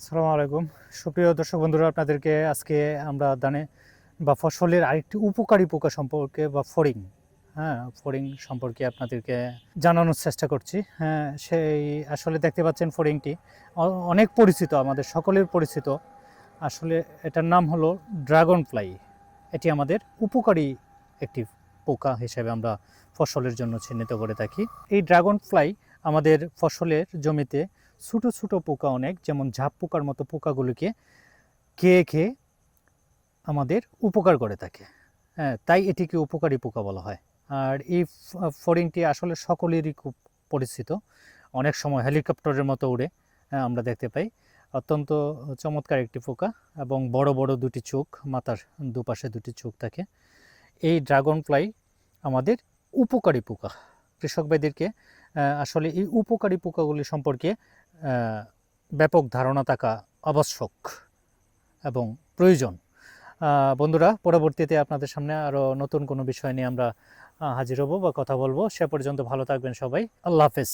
আসসালামু আলাইকুম। সুপ্রিয় দর্শক বন্ধুরা, আপনাদেরকে আজকে আমরা দানে বা ফসলের আরেকটি উপকারী পোকা সম্পর্কে বা ফড়িং হ্যাঁ ফড়িং সম্পর্কে আপনাদেরকে জানানোর চেষ্টা করছি। হ্যাঁ সেই আসলে দেখতে পাচ্ছেন ফড়িংটি। অনেক পরিচিত, আমাদের সকলের পরিচিত। আসলে এটার নাম হলো ড্রাগন ফ্লাই এটি আমাদের উপকারী একটি পোকা হিসেবে আমরা ফসলের জন্য চিহ্নিত করে থাকি। এই ড্রাগন ফ্লাই আমাদের ফসলের জমিতে ছোটো ছোটো পোকা অনেক যেমন ঝাপ পোকার মতো পোকাগুলিকে খেয়ে খেয়ে আমাদের উপকার করে থাকে। হ্যাঁ তাই এটিকে উপকারী পোকা বলা হয়। আর এই ফড়িংটি আসলে সকলেরই খুব পরিচিত। অনেক সময় হেলিকপ্টারের মতো উড়ে হ্যাঁ, আমরা দেখতে পাই। অত্যন্ত চমৎকার একটি পোকা এবং বড় বড় দুটি চোখ মাথার দুপাশে দুটি চোখ থাকে। এই ড্রাগন ফ্লাই আমাদের উপকারী পোকা। কৃষক ভাইদেরকে আসলে এই উপকারী পোকাগুলি সম্পর্কে ব্যাপক ধারণা থাকা আবশ্যক এবং প্রয়োজন। বন্ধুরা, পরবর্তীতে আপনাদের সামনে আরও নতুন কোনো বিষয় নিয়ে আমরা হাজির হব বা কথা বলব। সে পর্যন্ত ভালো থাকবেন সবাই। আল্লাহ হাফেজ।